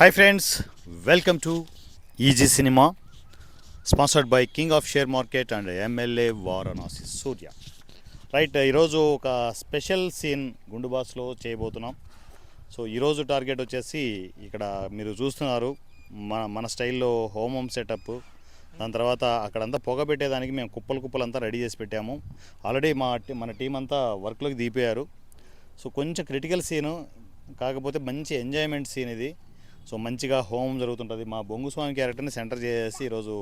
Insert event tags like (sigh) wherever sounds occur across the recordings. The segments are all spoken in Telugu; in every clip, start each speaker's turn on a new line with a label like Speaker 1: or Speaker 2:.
Speaker 1: Hi friends welcome to easy cinema sponsored by king of share market and MLA Varanasi Surya right ఈరోజు ఒక స్పెషల్ సీన్ గుండుబాస్లో చేయబోతున్నాం. సో ఈరోజు టార్గెట్ వచ్చేసి ఇక్కడ మీరు చూస్తున్నారు మన మన స్టైల్లో హోమం సెటప్ దాని తర్వాత అక్కడంతా పొగ పెట్టేదానికి మేము కుప్పలు కుప్పలు అంతా రెడీ చేసి పెట్టాము. ఆల్రెడీ మా మన టీం అంతా వర్క్లోకి దిగిపోయారు. సో కొంచెం క్రిటికల్ సీను కాకపోతే మంచి ఎంజాయ్మెంట్ సీన్ ఇది. సో మంచిగా హోమం జరుగుతుంటుంది. మా బొంగు స్వామి క్యారెక్టర్ని సెంటర్ చేసి ఈరోజు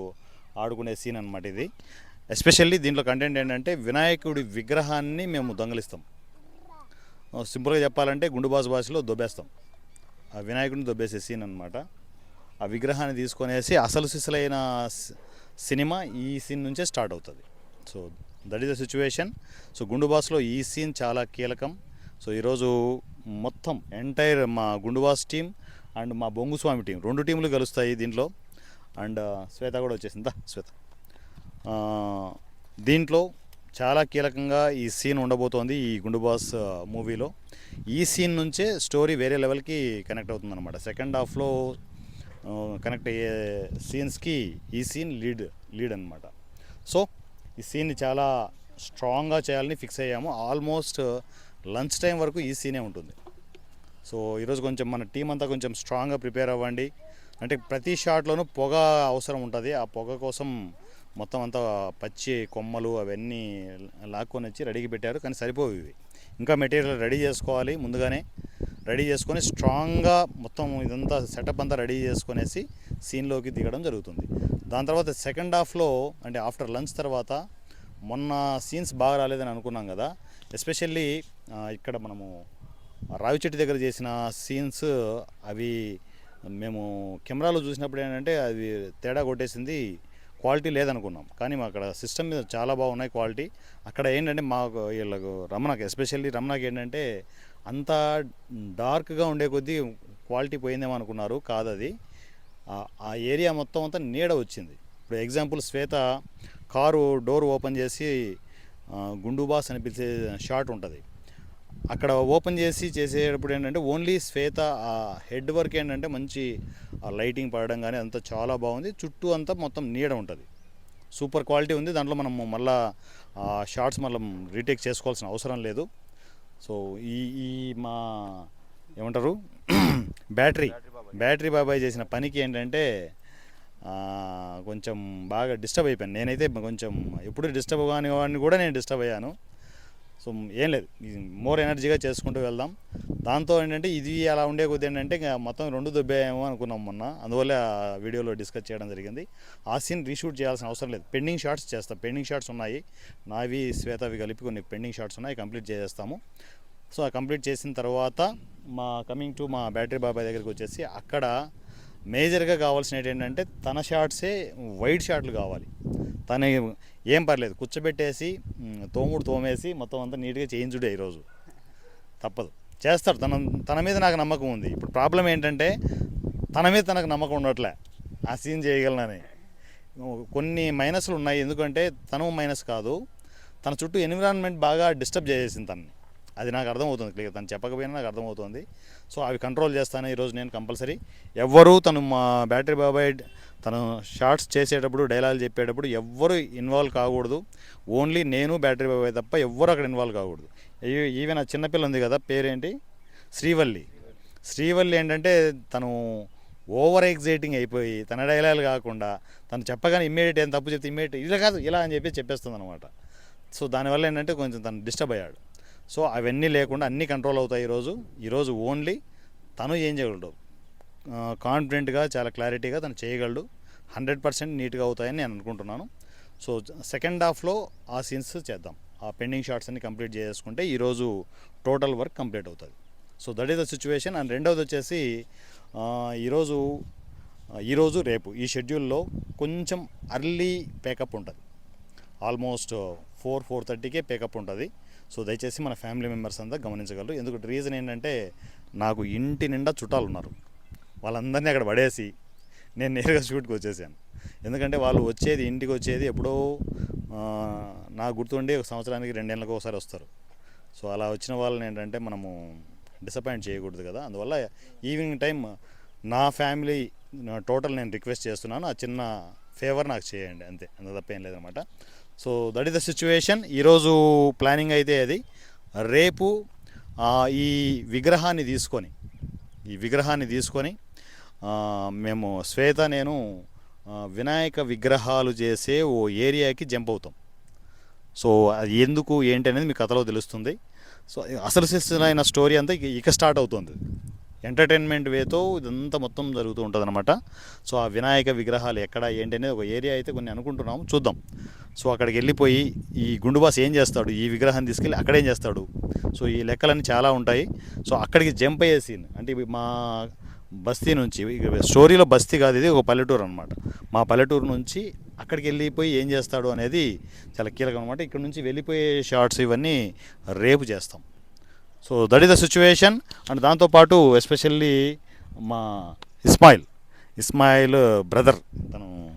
Speaker 1: ఆడుకునే సీన్ అనమాట ఇది. ఎస్పెషల్లీ దీంట్లో కంటెంట్ ఏంటంటే వినాయకుడి విగ్రహాన్ని మేము దొంగలిస్తాం. సింపుల్గా చెప్పాలంటే గుండుబాజు భాషలో దొబ్బేస్తాం. ఆ వినాయకుడిని దొబ్బేసే సీన్ అనమాట ఆ విగ్రహాన్ని తీసుకొనేసి అసలు సిసలైన సినిమా ఈ సీన్ నుంచే స్టార్ట్ అవుతుంది. So that is the situation so గుండుబాస్లో ఈ సీన్ చాలా కీలకం. సో ఈరోజు మొత్తం ఎంటైర్ మా గుండుబాస్ టీం అండ్ మా బొంగుస్వామి టీం రెండు టీంలు కలుస్తాయి దీంట్లో. అండ్ శ్వేత కూడా వచ్చేసిందా. శ్వేత. దీంట్లో చాలా కీలకంగా ఈ సీన్ ఉండబోతోంది ఈ గుండుబాస్ మూవీలో. ఈ సీన్ నుంచే స్టోరీ వేరే లెవెల్కి కనెక్ట్ అవుతుందన్నమాట. సెకండ్ హాఫ్లో కనెక్ట్ అయ్యే సీన్స్కి ఈ సీన్ లీడ్ లీడ్ అనమాట సో ఈ సీన్ని చాలా స్ట్రాంగ్గా చేయాలని ఫిక్స్ అయ్యాము. ఆల్మోస్ట్ లంచ్ టైం వరకు ఈ సీనే ఉంటుంది. సో ఈరోజు కొంచెం మన టీం అంతా కొంచెం స్ట్రాంగ్గా ప్రిపేర్ అవ్వండి. అంటే ప్రతి షాట్లోనూ పొగ అవసరం ఉంటుంది. ఆ పొగ కోసం మొత్తం అంతా పచ్చి కొమ్మలు అవన్నీ లాక్కొని వచ్చి రెడీకి పెట్టారు. కానీ సరిపోవు ఇవి. ఇంకా మెటీరియల్ రెడీ చేసుకోవాలి ముందుగానే. రెడీ చేసుకొని స్ట్రాంగ్గా మొత్తం ఇదంతా సెటప్ అంతా రెడీ చేసుకునేసి సీన్లోకి దిగడం జరుగుతుంది. దాని తర్వాత సెకండ్ హాఫ్లో అంటే ఆఫ్టర్ లంచ్ తర్వాత మొన్న సీన్స్ బాగా రాలేదని అనుకున్నాం కదా. ఎస్పెషల్లీ ఇక్కడ మనము రావి చెట్టు దగ్గర చేసిన సీన్స్ అవి మేము కెమెరాలో చూసినప్పుడు ఏంటంటే అవి తేడా కొట్టేసింది క్వాలిటీ లేదనుకున్నాం. కానీ మా అక్కడ సిస్టమ్ మీద చాలా బాగున్నాయి క్వాలిటీ. అక్కడ ఏంటంటే మాకు వీళ్ళకు రమణకి ఎస్పెషల్లీ రమణకి ఏంటంటే అంత డార్క్గా ఉండే కొద్దీ క్వాలిటీ పోయిందేమో అనుకున్నారు. కాదు అది ఆ- ఏరియా మొత్తం అంతా నీడ వచ్చింది. ఇప్పుడు example Shweta car door open చేసి గుండుబాస్ గుండు బాస్ అని పిలిచే షాట్ ఉంటుంది. అక్కడ ఓపెన్ చేసి చేసేటప్పుడు ఏంటంటే ఓన్లీ శ్వేత ఆ హెడ్ వర్క్ ఏంటంటే మంచి లైటింగ్ పడడం కానీ అంతా చాలా బాగుంది. చుట్టూ అంతా మొత్తం నీడ ఉంటుంది. సూపర్ క్వాలిటీ ఉంది. దాంట్లో మనం మళ్ళా షార్ట్స్ మళ్ళీ రీటేక్ చేసుకోవాల్సిన అవసరం లేదు. సో ఈ ఈ మా ఏమంటారు? (clears throat) బ్యాటరీ బ్యాటరీ బాబాయ్ చేసిన పనికి ఏంటంటే కొంచెం బాగా డిస్టర్బ్ అయిపోయాను. నేనైతే కొంచెం ఎప్పుడు డిస్టర్బ్ కాని వాడిని కూడా నేను డిస్టర్బ్ అయ్యాను. సో ఏం లేదు. మోర్ ఎనర్జీగా చేసుకుంటూ వెళ్దాం. దాంతో ఏంటంటే ఇది అలా ఉండే కొద్ది ఏంటంటే ఇంకా మొత్తం రెండు దొబ్బేమో అనుకున్నాం మొన్న. అందువల్ల వీడియోలో డిస్కస్ చేయడం జరిగింది. ఆ సీన్ రీషూట్ చేయాల్సిన అవసరం లేదు. పెండింగ్ షాట్స్ చేస్తాం. పెండింగ్ షాట్స్ ఉన్నాయి. నావి శ్వేతవి కలిపి కొన్ని పెండింగ్ షాట్స్ ఉన్నాయి. కంప్లీట్ చేసేస్తాము. సో ఆ కంప్లీట్ చేసిన తర్వాత మా కమింగ్ టు మా బ్యాటరీ బాబాయ్ దగ్గరికి వచ్చేసి అక్కడ మేజర్గా కావాల్సినవి ఏంటంటే తన షాట్సే వైడ్ షాట్లు కావాలి. తన ఏం పర్లేదు కూర్చోబెట్టేసి తోముడు తోమేసి మొత్తం అంతా నీట్గా చేయించుడే ఈరోజు. తప్పదు. చేస్తాడు. తన తన మీద నాకు నమ్మకం ఉంది. ఇప్పుడు ప్రాబ్లం ఏంటంటే తన మీద తనకు నమ్మకం ఉండట్లే. ఆ సీన్ చేయగలనని. కొన్ని మైనస్లు ఉన్నాయి. ఎందుకంటే తను మైనస్ కాదు. తన చుట్టూ ఎన్విరాన్మెంట్ బాగా డిస్టర్బ్ చేసేసింది తనని. అది నాకు అర్థమవుతుంది క్లియర్. తను చెప్పకపోయినా నాకు అర్థమవుతుంది. సో అవి కంట్రోల్ చేస్తాను ఈరోజు నేను కంపల్సరీ. ఎవ్వరూ తను మా బ్యాటరీ బాబాయ్ తను షార్ట్స్ చేసేటప్పుడు డైలాగ్ చెప్పేటప్పుడు ఎవ్వరు ఇన్వాల్వ్ కాకూడదు. ఓన్లీ నేను బ్యాటరీ బాబాయ్ తప్ప ఎవ్వరు అక్కడ ఇన్వాల్వ్ కాకూడదు. ఈ- ఈవెన్ ఆ చిన్నపిల్ల ఉంది కదా పేరేంటి? శ్రీవల్లి. శ్రీవల్లి ఏంటంటే తను ఓవర్ ఎగ్జైటింగ్ అయిపోయి తన డైలాగ్ కాకుండా తను చెప్పగానే ఇమ్మీడియట్ ఏం తప్పు చెప్తే ఇమ్మీడియట్ ఇలా కాదు ఇలా అని చెప్పి చెప్పేస్తుంది అనమాట సో దానివల్ల ఏంటంటే కొంచెం తను డిస్టర్బ్ అయ్యాడు. సో అవన్నీ లేకుండా అన్నీ కంట్రోల్ అవుతాయి ఈరోజు ఈరోజు ఓన్లీ తను ఏం చేయగలడు? కాన్ఫిడెంట్గా చాలా క్లారిటీగా తను చేయగలడు. హండ్రెడ్ పర్సెంట్ నీట్గా అవుతాయని నేను అనుకుంటున్నాను. సో సెకండ్ హాఫ్లో ఆ సీన్స్ చేద్దాం. ఆ పెండింగ్ షాట్స్ అన్ని కంప్లీట్ చేసుకుంటే ఈరోజు టోటల్ వర్క్ కంప్లీట్ అవుతుంది. So that is the situation and రెండవది వచ్చేసి ఈరోజు ఈరోజు రేపు ఈ షెడ్యూల్లో కొంచెం అర్లీ పేకప్ ఉంటుంది. ఆల్మోస్ట్ ఫోర్ ఫోర్ థర్టీకే పేకప్ ఉంటుంది. సో దయచేసి మన ఫ్యామిలీ మెంబర్స్ అంతా గమనించగలరు. ఎందుకంటే రీజన్ ఏంటంటే నాకు ఇంటి నిండా చుట్టాలు ఉన్నారు వాళ్ళందరినీ అక్కడ పడేసి నేను నేరుగా షూట్కి వచ్చేసాను. ఎందుకంటే వాళ్ళు వచ్చేది ఇంటికి వచ్చేది ఎప్పుడో నాకు గుర్తుండి ఒక సంవత్సరానికి రెండేళ్ళకి ఒకసారి వస్తారు. సో అలా వచ్చిన వాళ్ళని ఏంటంటే మనము డిసప్పాయింట్ చేయకూడదు కదా. అందువల్ల ఈవినింగ్ టైం నా ఫ్యామిలీ టోటల్ నేను రిక్వెస్ట్ చేస్తున్నాను. ఆ చిన్న ఫేవర్ నాకు చేయండి అంతే. అంత తప్ప ఏం లేదనమాట. So that is the situation ఈరోజు ప్లానింగ్ అయితే అది. రేపు ఈ విగ్రహాన్ని తీసుకొని ఈ విగ్రహాన్ని తీసుకొని మేము శ్వేత నేను వినాయక విగ్రహాలు చేసే ఓ ఏరియాకి జంప్ అవుతాం. సో అది ఎందుకు ఏంటి అనేది మీ కథలో తెలుస్తుంది. సో అసలు అయిన స్టోరీ అంతా ఇక స్టార్ట్ అవుతుంది. ఎంటర్టైన్మెంట్ వేతో ఇదంతా మొత్తం జరుగుతూ ఉంటుంది అనమాట సో ఆ వినాయక విగ్రహాలు ఎక్కడ ఏంటి అనేది ఒక ఏరియా అయితే కొన్ని అనుకుంటున్నాము. చూద్దాం. సో అక్కడికి వెళ్ళిపోయి ఈ గుండుబాస్ ఏం చేస్తాడు? ఈ విగ్రహాన్ని తీసుకెళ్ళి అక్కడేం చేస్తాడు? సో ఈ లెక్కలన్నీ చాలా ఉంటాయి. సో అక్కడికి జంప్ అయ్యే సీన్. అంటే ఇవి మా బస్తీ నుంచి స్టోరీలో బస్తీ కాదు ఇది ఒక పల్లెటూరు అనమాట మా పల్లెటూరు నుంచి అక్కడికి వెళ్ళిపోయి ఏం చేస్తాడు అనేది చాలా కీలకం అనమాట ఇక్కడ నుంచి వెళ్ళిపోయే షార్ట్స్ ఇవన్నీ రేపు చేస్తాం. So that is the situation and దాంతోపాటు ఎస్పెషల్లీ మా ఇస్మాయిల్ ఇస్మాయిల్ బ్రదర్ తను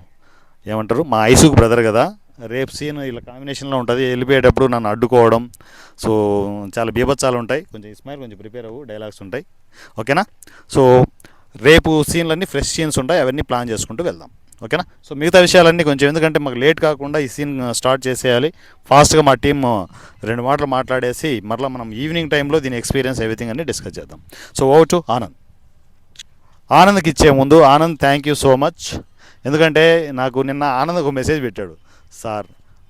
Speaker 1: ఏమంటారు? మా ఐసుకు బ్రదర్ కదా. రేపు సీన్ ఇలా కాంబినేషన్లో ఉంటుంది. వెళ్ళిపోయేటప్పుడు నన్ను అడ్డుకోవడం. సో చాలా బీభత్సాలు ఉంటాయి. కొంచెం ఇస్మాయిల్ కొంచెం ప్రిపేర్ అవ్వు. డైలాగ్స్ ఉంటాయి. ఓకేనా? సో రేపు సీన్లన్నీ ఫ్రెష్ సీన్స్ ఉంటాయి. అవన్నీ ప్లాన్ చేసుకుంటూ వెళ్దాం. ఓకేనా? సో మిగతా విషయాలన్నీ కొంచెం ఎందుకంటే మాకు లేట్ కాకుండా ఈ సీన్ స్టార్ట్ చేసేయాలి. ఫాస్ట్గా మా టీం రెండు మాటలు మాట్లాడేసి మరలా మనం ఈవినింగ్ టైంలో దీని ఎక్స్పీరియన్స్ ఎవ్రీథింగ్ అన్ని డిస్కస్ చేద్దాం. So over to Anand. ఆనంద్కి ఇచ్చే ముందు Anand thank you so much ఎందుకంటే నాకు నిన్న ఆనంద్ ఒక మెసేజ్ పెట్టాడు. సార్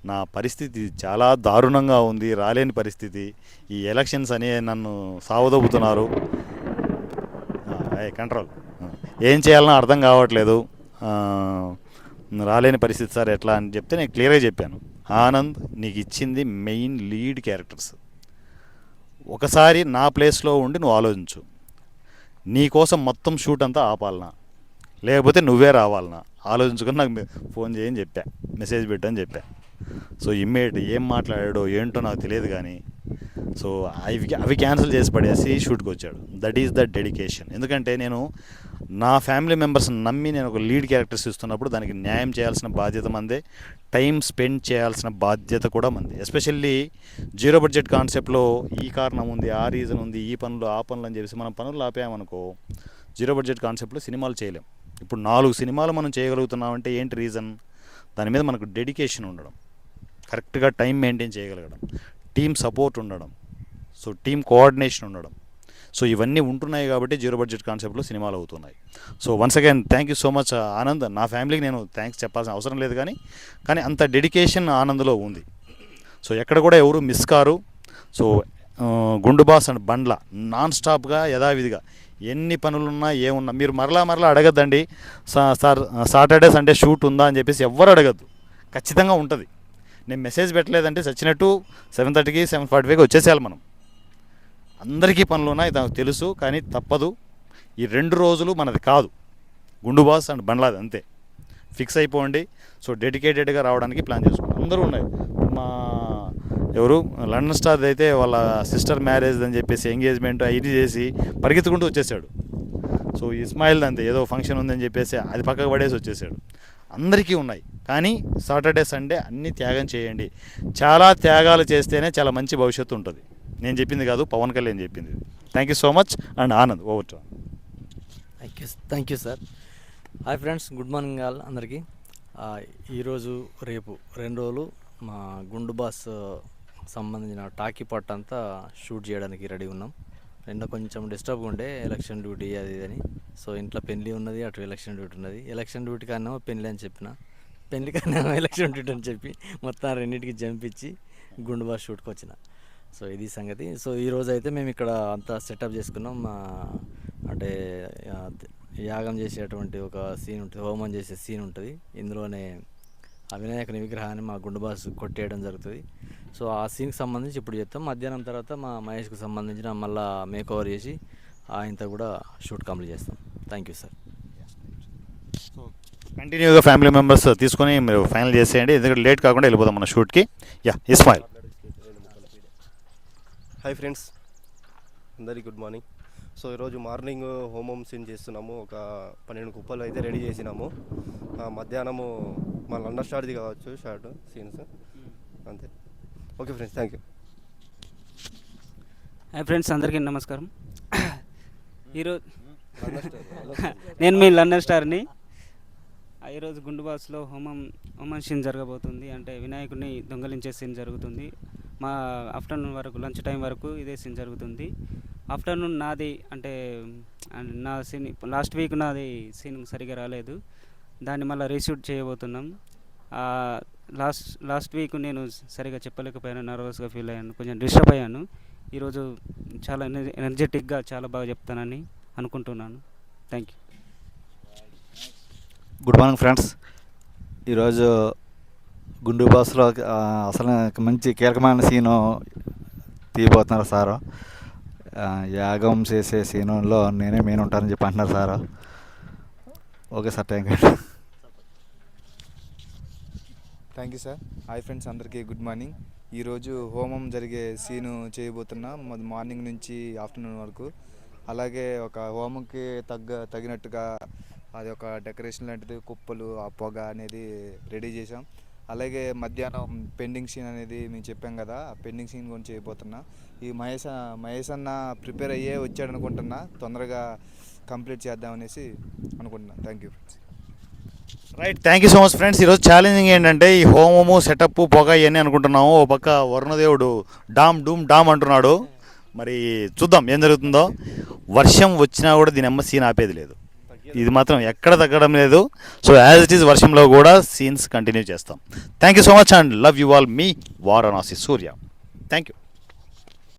Speaker 1: నా పరిస్థితి చాలా దారుణంగా ఉంది రాలేని పరిస్థితి. ఈ ఎలక్షన్స్ అని నన్ను సావదొబ్బుతున్నారు కంట్రోల్ ఏం చేయాలనో అర్థం కావట్లేదు. రాలేని పరిస్థితి సార్ ఎట్లా అని చెప్తే నేను క్లియర్గా చెప్పాను. ఆనంద్ నీకు ఇచ్చింది మెయిన్ లీడ్ క్యారెక్టర్స్ ఒకసారి నా ప్లేస్లో ఉండి నువ్వు ఆలోచించు. నీ కోసం మొత్తం షూట్ అంతా ఆపాలనా? లేకపోతే నువ్వే రావాలనా? ఆలోచించుకొని నాకు ఫోన్ చేయని చెప్పా. మెసేజ్ పెట్టని చెప్పా. సో ఇమ్మీడియట్ ఏం మాట్లాడాడో ఏంటో నాకు తెలియదు కానీ సో అవి అవి క్యాన్సిల్ చేసి పడేసి షూట్కి వచ్చాడు. దట్ ఈస్ ద డెడికేషన్ ఎందుకంటే నేను నా ఫ్యామిలీ మెంబర్స్ నమ్మి నేను ఒక లీడ్ క్యారెక్టర్స్ ఇస్తున్నప్పుడు దానికి న్యాయం చేయాల్సిన బాధ్యత మందే టైం స్పెండ్ చేయాల్సిన బాధ్యత కూడా మంది. ఎస్పెషల్లీ జీరో బడ్జెట్ కాన్సెప్ట్లో ఈ కారణం ఉంది ఆ రీజన్ ఉంది ఈ పనులు ఆ పనులు అని చెప్పేసి మనం పనులు ఆపామనుకో జీరో బడ్జెట్ కాన్సెప్ట్లో సినిమాలు చేయలేం. ఇప్పుడు నాలుగు సినిమాలు మనం చేయగలుగుతున్నామంటే ఏంటి రీజన్? దాని మీద మనకు డెడికేషన్ ఉండడం కరెక్ట్గా టైం మెయింటైన్ చేయగలగడం టీం సపోర్ట్ ఉండడం సో టీం కోఆర్డినేషన్ ఉండడం. సో ఇవన్నీ ఉంటున్నాయి కాబట్టి జీరో బడ్జెట్ కాన్సెప్ట్లో సినిమాలు అవుతున్నాయి. So once again thank you so much Anand. నా ఫ్యామిలీకి నేను థ్యాంక్స్ చెప్పాల్సిన అవసరం లేదు కానీ కానీ అంత డెడికేషన్ ఆనంద్లో ఉంది. సో ఎక్కడ కూడా ఎవరు miss car. So uh, Gundu Boss Gundu Boss and Bandla non స్టాప్గా యథావిధిగా ఎన్ని పనులున్నా ఏమున్నా మీరు మరలా మరలా అడగద్దండి. సార్ సాటర్డే సండే షూట్ ఉందా అని చెప్పేసి ఎవ్వరు అడగద్దు. ఖచ్చితంగా ఉంటుంది. నేను మెసేజ్ పెట్టలేదంటే చచ్చినట్టు సెవెన్ థర్టీకి సెవెన్ ఫార్టీ ఫైవ్కి వచ్చేసేయాలి మనం. అందరికీ పనులు ఉన్నాయి నాకు తెలుసు కానీ తప్పదు. ఈ రెండు రోజులు మనది కాదు. గుండు బాస్ అండ్ బండ్లాది అంతే. ఫిక్స్ అయిపోండి. సో డెడికేటెడ్గా రావడానికి ప్లాన్ చేసుకోండి అందరూ ఉన్నాయి. మా ఎవరు? లండన్ స్టార్ అయితే వాళ్ళ సిస్టర్ మ్యారేజ్ అని చెప్పేసి ఎంగేజ్మెంట్ ఇది చేసి పరిగెత్తుకుంటూ వచ్చేసాడు. సో ఇస్మాయిల్ అంతే ఏదో ఫంక్షన్ ఉందని చెప్పేసి అది పక్కకు పడేసి వచ్చేసాడు. అందరికీ ఉన్నాయి. కానీ సాటర్డే సండే అన్ని త్యాగం చేయండి. చాలా త్యాగాలు చేస్తేనే చాలా మంచి భవిష్యత్తు ఉంటుంది. నేను చెప్పింది కాదు పవన్ కళ్యాణ్ చెప్పింది. Thank you so much and Anand over to
Speaker 2: thank you thank you sir hi friends good morning all అందరికీ. ఈరోజు రేపు రెండు రోజులు మా గుండు బాస్ సంబంధించిన టాకీ పట్ అంతా షూట్ చేయడానికి రెడీ ఉన్నాం. నిన్న కొంచెం డిస్టర్బ్ ఉండే ఎలక్షన్ డ్యూటీ అది అని. సో ఇంట్లో పెళ్ళి ఉన్నది అటు ఎలక్షన్ డ్యూటీ ఉన్నది. ఎలక్షన్ డ్యూటీ కన్నా పెళ్ళి అని చెప్పిన. పెళ్ళి కన్నా ఎలక్షన్ డ్యూటీ అని చెప్పి మొత్తం రెండింటికి జంపించి గుండు బాస్ షూట్కి వచ్చిన. సో ఇది సంగతి. సో ఈరోజు అయితే మేము ఇక్కడ అంతా సెటప్ చేసుకున్నాం. మా అంటే యాగం చేసేటువంటి ఒక సీన్ ఉంటుంది హోమం చేసే సీన్ ఉంటుంది. ఇందులోనే ఆ వినాయకుని విగ్రహాన్ని మా గుండు బాస్ కొట్టేయడం జరుగుతుంది. సో ఆ సీన్కి సంబంధించి ఇప్పుడు చెప్తాం. మధ్యాహ్నం తర్వాత మా మహేష్కి సంబంధించిన మళ్ళా మేక్ ఓవర్ చేసి ఆయనతో కూడా షూట్ కంప్లీట్ చేస్తాం. థ్యాంక్ యూ సార్
Speaker 1: కంటిన్యూగా ఫ్యామిలీ మెంబర్స్ తీసుకొని మీరు ఫైనల్ చేసేయండి. ఎందుకంటే లేట్ కాకుండా వెళ్ళిపోదాం మన షూట్కి యా ఇస్మాయిల్
Speaker 3: హాయ్ ఫ్రెండ్స్. అందరికీ గుడ్ మార్నింగ్. సో ఈరోజు మార్నింగ్ హోమం సీన్ చేస్తున్నాము. ఒక పన్నెండు కుప్పలు అయితే రెడీ చేసినాము. మధ్యాహ్నము మా లండన్ స్టార్ట్ది కావచ్చు షార్ట్ సీన్స్. అంతే. Okay friends thank you
Speaker 4: hi friends అందరికీ నమస్కారం. (coughs) ఈరోజు (laughs) నేను మీ లండన్ స్టార్ని. ఆ, ఈరోజు గుండు బాస్లో హోమం హోమం సీన్ జరగబోతుంది. అంటే వినాయకుడిని దొంగలించే సీన్ జరుగుతుంది. మా ఆఫ్టర్నూన్ వరకు లంచ్ టైం వరకు ఇదే సీన్ జరుగుతుంది. ఆఫ్టర్నూన్ నాది అంటే నా సీన్ లాస్ట్ వీక్ నాది సీన్ సరిగా రాలేదు. దాన్ని మళ్ళీ రీషూట్ చేయబోతున్నాం. లాస్ట్ లాస్ట్ వీక్ నేను సరిగా చెప్పలేకపోయాను నర్వస్గా ఫీల్ అయ్యాను కొంచెం డిస్టర్బ్ అయ్యాను. ఈరోజు చాలా ఎనర్జెటిక్గా చాలా బాగా చెప్తానని అనుకుంటున్నాను. Thank you
Speaker 5: good morning friends. ఈరోజు గుండు బాస్లో అసలు మంచి కీలకమైన సీను తీయబోతున్నారు సారు. యాగం చేసే సీనులో నేనే మెయిన్ ఉంటానని చెప్పి అంటున్నారు sir. Okay sir thank you
Speaker 6: thank you sir hi friends అందరికీ గుడ్ మార్నింగ్ ఈరోజు హోమం జరిగే సీను చేయబోతున్నా మార్నింగ్ నుంచి ఆఫ్టర్నూన్ వరకు. అలాగే ఒక హోమంకి తగ్గ తగినట్టుగా అది ఒక డెకరేషన్ లాంటిది కుప్పలు ఆ పొగ అనేది రెడీ చేసాం అలాగే మధ్యాహ్నం పెండింగ్ సీన్ అనేది మేము చెప్పాం కదా ఆ పెండింగ్ సీన్ గురించి చేయబోతున్నా ఈ మహేష్ మహేష్ అన్న ప్రిపేర్ అయ్యే వచ్చాడు అనుకుంటున్నా తొందరగా కంప్లీట్ చేద్దాం అనేసి అనుకుంటున్నా. Thank you friends
Speaker 1: right thank you so much friends ఈరోజు ఛాలెంజింగ్ ఏంటంటే ఈ హోమము సెటప్ పొగ ఇవన్నీ అనుకుంటున్నాము. ఓ పక్క వరుణదేవుడు డామ్ డూమ్ డామ్ అంటున్నాడు. మరి చూద్దాం ఏం జరుగుతుందో. వర్షం వచ్చినా కూడా దీని అమ్మ సీన్ ఆపేది లేదు. ఇది మాత్రం ఎక్కడ తగ్గడం లేదు. సో యాజ్ ఇట్ ఈస్ వర్షంలో కూడా సీన్స్ కంటిన్యూ చేస్తాం. Thank you so much and love you all me Varanasi Surya. Thank you